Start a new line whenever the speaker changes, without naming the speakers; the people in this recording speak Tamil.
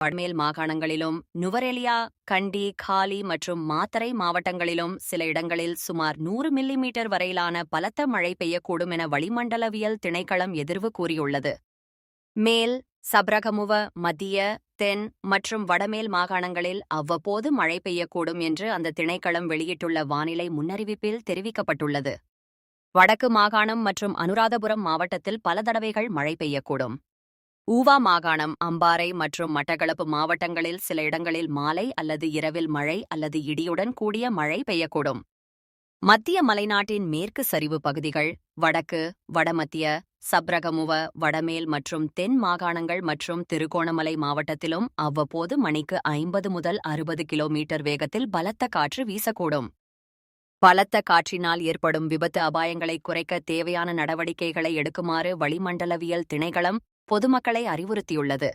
வடமேல் மாகாணங்களிலும் நுவரெலியா கண்டி காலி மற்றும் மாத்தரை மாவட்டங்களிலும் சில இடங்களில் சுமார் நூறு மில்லிமீட்டர் வரையிலான பலத்த மழை பெய்யக்கூடும் என வளிமண்டலவியல் திணைக்களம் எதிர்வு கூறியுள்ளது. மேல் சப்ரகமுவ மத்திய தென் மற்றும் வடமேல் மாகாணங்களில் அவ்வப்போது மழை பெய்யக்கூடும் என்று அந்த திணைக்களம் வெளியிட்டுள்ள வானிலை முன்னறிவிப்பில் தெரிவிக்கப்பட்டுள்ளது. வடக்கு மாகாணம் மற்றும் அனுராதபுரம் மாவட்டத்தில் பல தடவைகள் மழை பெய்யக்கூடும். ஊவா மாகாணம் அம்பாறை மற்றும் மட்டக்களப்பு மாவட்டங்களில் சில இடங்களில் மாலை அல்லது இரவில் மழை அல்லது இடியுடன் கூடிய மழை பெய்யக்கூடும். மத்திய மலைநாட்டின் மேற்கு சரிவு பகுதிகள் வடக்கு வடமத்திய சப்ரகமுவ வடமேல் மற்றும் தென் மாகாணங்கள் மற்றும் திருகோணமலை மாவட்டத்திலும் அவ்வப்போது மணிக்கு ஐம்பது முதல் அறுபது கிலோமீட்டர் வேகத்தில் பலத்த காற்று வீசக்கூடும். பலத்த காற்றினால் ஏற்படும் விபத்து அபாயங்களை குறைக்க தேவையான நடவடிக்கைகளை எடுக்குமாறு வளிமண்டலவியல் திணைக்களம் பொதுமக்களை அறிவுறுத்தியுள்ளது.